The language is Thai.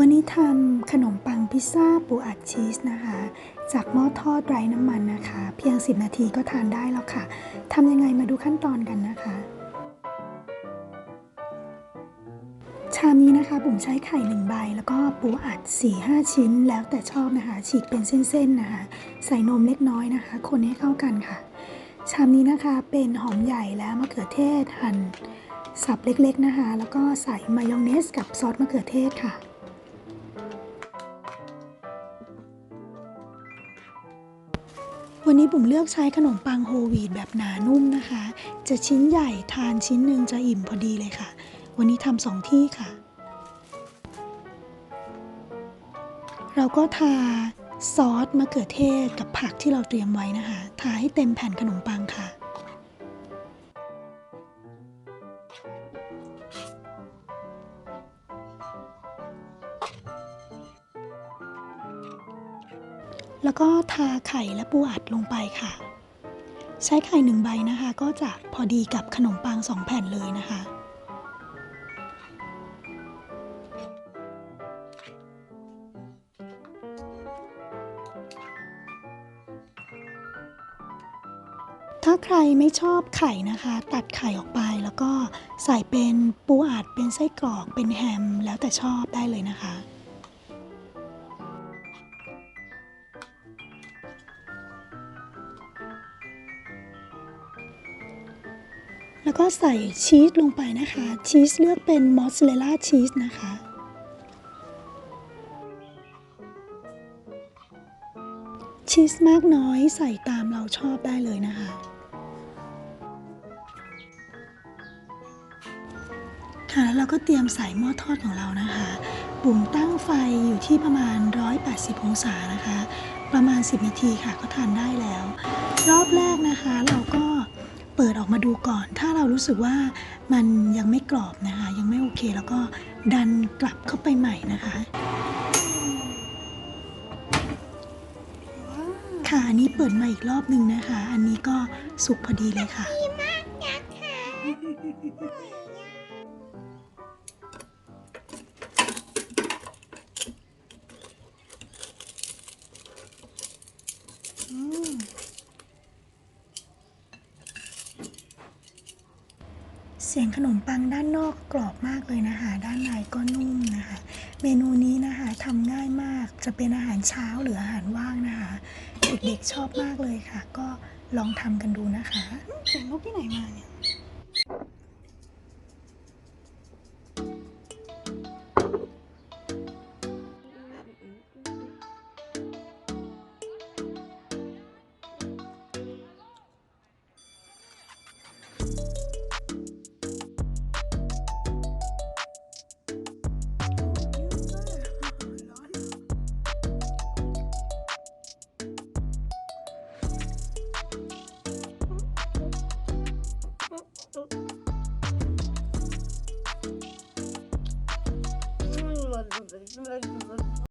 วันนี้ทำขนมปังพิซซ่าปูอัดชีสนะคะ จากหม้อทอดไร้น้ำมันนะคะ เพียง 10 นาทีก็ทานได้แล้วค่ะทำยังไงมาดูขั้นตอนกันนะคะ ชามนี้นะคะบุ๋มใช้ไข่หนึ่งใบ แล้วก็ปูอัด 4-5 ชิ้น แล้วแต่ชอบนะคะ ฉีกเป็นเส้นๆนะคะ ใส่นมเล็กน้อยนะคะ คนให้เข้ากันค่ะ ชามนี้นะคะเป็นหอมใหญ่และมะเขือเทศหั่นสับเล็กๆนะคะ แล้วก็ใส่มายองเนสกับซอสมะเขือเทศค่ะ วันนี้บุ๋มเลือกใช้ขนมปังโฮลวีตแบบหนานุ่มนะคะ จะชิ้นใหญ่ทานชิ้นหนึ่งจะอิ่มพอดีเลยค่ะ วันนี้ทำสองที่ค่ะ เราก็ทาซอสมะเขือเทศกับผักที่เราเตรียมไว้นะคะ ทาให้เต็มแผ่นขนมปังค่ะ แล้วก็ทาไข่และปูอัดลงไปค่ะ ใช้ไข่หนึ่งใบนะคะ ก็จะพอดีกับขนมปังสองแผ่นเลยนะคะถ้าใครไม่ชอบไข่นะคะ ตัดไข่ออกไปแล้วก็ใส่เป็นปูอัดเป็นไส้กรอกเป็นแฮม แล้วแต่ชอบได้เลยนะคะ แล้วก็ใส่ชีสลงไปนะคะ ชีสเลือกเป็นมอสซาเรลล่าชีสนะคะชีสมากน้อยใส่ตามเราชอบได้เลยนะคะ ค่ะแล้วเราก็เตรียมใส่หม้อทอดของเรานะคะ ปุ่มตั้งไฟอยู่ที่ประมาณ 180 องศานะคะ ประมาณ 10 นาทีค่ะก็ทานได้แล้ว รอบแรกนะคะเราก็ เปิดออกมาดูก่อน ถ้าเรารู้สึกว่ามันยังไม่กรอบนะคะ ยังไม่โอเค แล้วก็ดันกลับเข้าไปใหม่นะคะ ค่ะอันนี้เปิดมาอีกรอบหนึ่งนะคะ อันนี้ก็สุกพอดีเลยค่ะเสียงขนมปังด้านนอกกรอบมากเลยนะคะ ด้านในก็นุ่มนะคะ เมนูนี้นะคะทำง่ายมากจะเป็นอาหารเช้าหรืออาหารว่างนะคะ เด็กๆชอบมากเลยค่ะ ก็ลองทำกันดูนะคะเสียงนกที่ไหนมาเนี่ย Yorumlarınızı, bizim